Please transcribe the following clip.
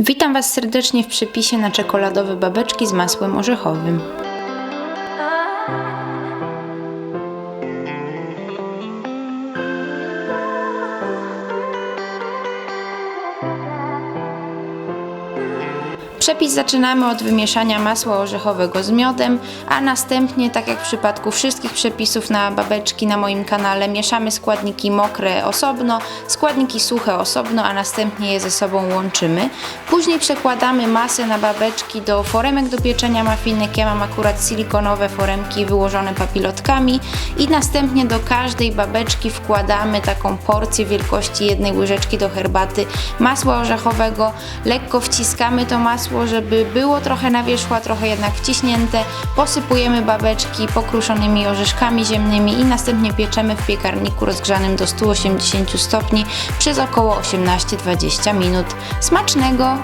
Witam Was serdecznie w przepisie na czekoladowe babeczki z masłem orzechowym. Przepis zaczynamy od wymieszania masła orzechowego z miodem, a następnie, tak jak w przypadku wszystkich przepisów na babeczki na moim kanale, mieszamy składniki mokre osobno, składniki suche osobno, a następnie je ze sobą łączymy. Później przekładamy masę na babeczki do foremek do pieczenia mafinek. Ja mam akurat silikonowe foremki wyłożone papilotkami i następnie do każdej babeczki wkładamy taką porcję wielkości jednej łyżeczki do herbaty masła orzechowego. Lekko wciskamy to masło, żeby było trochę na wierzchu, a trochę jednak wciśnięte. Posypujemy babeczki pokruszonymi orzeszkami ziemnymi i następnie pieczemy w piekarniku rozgrzanym do 180 stopni przez około 18-20 minut. Smacznego!